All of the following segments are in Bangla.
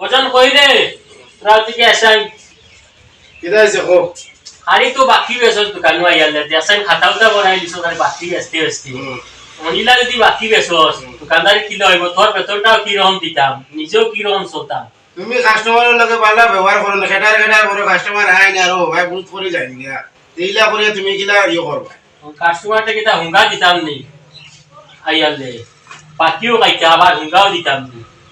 ওজন কই রে? রাত থেকে আসাই কিদা আছে কো খালি তো বাকি বেসর দোকান আইয়ালে দেসাইন খাতা উতা বনাই দিছো খালি বাকি বেচতে বেচতে। মহিলা যদি বাকি বেসস দোকানদারি কিলো হইব তোর বেতনটাও কি রকম দিতাম নিজেও কি রকম চলতাম তুমি কাস্টমারের লগে ভালো ব্যবহার করো না খেটার খেটার করো কাস্টমার আইন আর ভাই বহুত করে যাই গিয়া এইলা করে তুমি কিলা ইয়ে করবা কাস্টমারটা কিতা হুঙ্গা দিতাম নি? আইয়ালে বাকিও খাইতে আবার হুঙ্গাও দিতাম নি?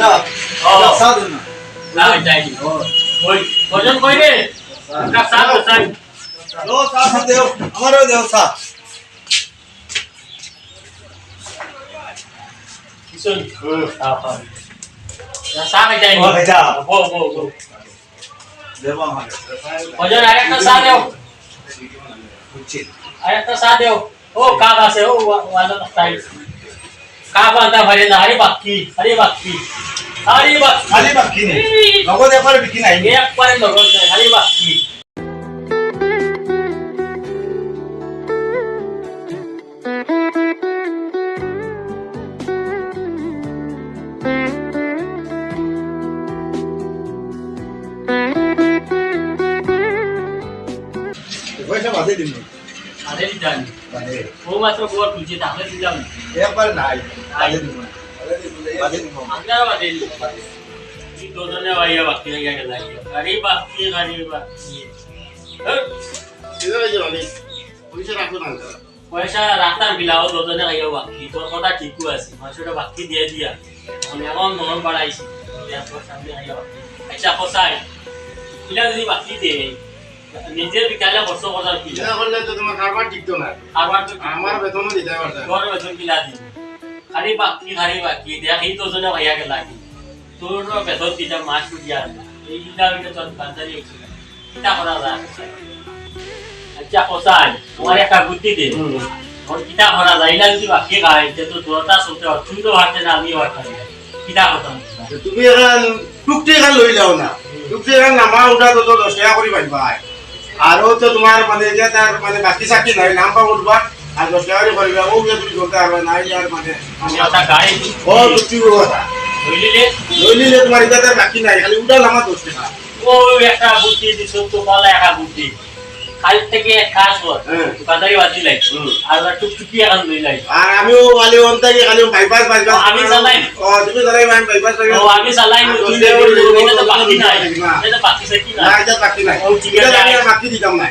ও দাদা ও কসা দেন না না যাই ওই ওজন কই রে কা সাত সাত ও সা দেও আমারও দেও সা কিশোর আও আও সাত যাই ও ভাইজা বো বো বো দেব আমার ওজন আরেকটা সাত দেও বুঝছি আরেকটা সাত দেও ও কাক আছে ও ওয়ালা তাই কাক আনতা ভরে না আরে বাকি আরে বাকি আরে বাকি। খালি বাকি নেই। নগদ এপারে বিকি নাই। একবারে লগন যায় খালি বাকি। পয়সা বাদে দিন। আরে দিতাম। বাদে ও মাত্র গোর তুলছে তাহলে দিলাম একবারে নাই। বাদে দিন বাদে দিন আপনারা বাদে এই দুজনে ভাইয়া বাকি হয়ে গেল আরে বাকি আরে বাকি হ্যাঁ, কিদা হইছে মানে পয়সা রাখো না পয়সা রাখতাম বিলাও দুজনে ভাইয়া বাকি। তোর কথা ঠিকও আছে। মাসটা বাকি দিয়ে দিয়া। আমি এখন মন বাড়াইছি। সামনে ভাইয়া বাকি। আচ্ছা কোথায় কিলা যদি বাকি দে নিজে বিকালে কষ্ট করার কি? কিদা করলে তো তোমার কারবার টিকতো না। আবার তো আমার বেতনও দিতে পারতা তোর বেতন কিলা দিন খালি বাকি খালি বাকি। দেখ এই দুজনে ভাইয়া কে লাগি। তোর বেতন মাস দিয়া এইটা ওইটা তোর কান্দারি হয়েছিল কিতা করা যায়? আচ্ছা একটা বুদ্ধি দে। ওর কিতা করা যায়? না যদি বাকি খায় যে তো তোরটা চলতে হয় তুই তো না আমি ভাবতাম কথা তুমি এখন টুকটি এখন লই যাও না। টুকটি এখন নামা উঠা তো তো দশ টাকা করে পাইবা আরও তো তোমার মানে যে তার মানে বাকি চাকরি নাই নাম্বার উঠবা আর দশ টাকা করে পারিবা ও গিয়ে তুমি করতে পারবে নাই আর মানে। ও টুকটি কথা বুঝলিলে লই নিলে তোমার এটা বাকি নাই খালি উঠাল আমার দশ টাকা ও একটা বুদ্ধি দিছ তো বলা একটা বুদ্ধি। কাল থেকে কাজ কর। দোকানদারি বাজি লাই। আর টুকটুকি এখন লই লাই। আর আমিও খালি অন্তাকে খালি বাইপাস বাইপাস আমি চালাই। ও তুমি চালাই আমি বাইপাস ও আমি চালাই নি এটা তো বাকি নাই। এটা বাকি নাই। এটা বাকি নাই। ও, ঠিক আছে। আমি বাকি দিতাম না।